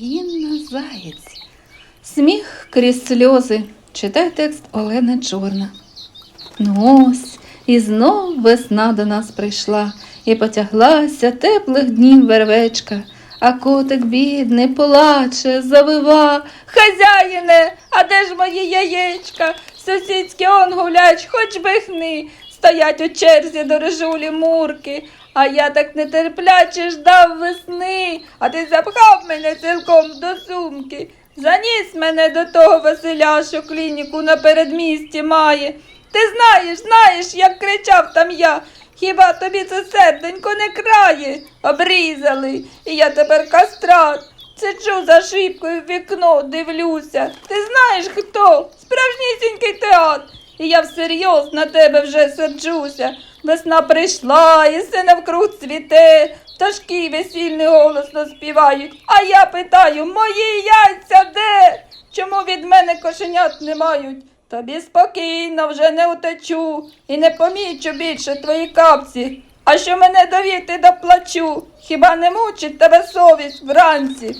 Інна Заєць. Сміх крізь сльози. Читай текст Олена Чорна. Ну ось, і знов весна до нас прийшла, і потяглася теплих днів вервечка, а котик бідний плаче, завива. Хазяїне, а де ж мої яєчка? Сусідські он гулять, хоч би хни, стоять у черзі до режулі мурки. А я так нетерпляче ждав весни, а ти запхав мене цілком до сумки. Заніс мене до того Василя, що клініку на передмісті має. Ти знаєш, знаєш, як кричав там я. Хіба тобі це серденько не крає? Обрізали, і я тепер кастрат. Сиджу за шибкою в вікно, дивлюся. Ти знаєш хто? Справжнісінький театр. І я всерйоз на тебе вже серджуся. Весна прийшла, і все навкруг цвіте, пташки весільний голосно співають. А я питаю, мої яйця де? Чому від мене кошенят не мають? Тобі спокійно вже не утечу і не помічу більше твої капці. А що мене довіти доплачу? Хіба не мучить тебе совість вранці?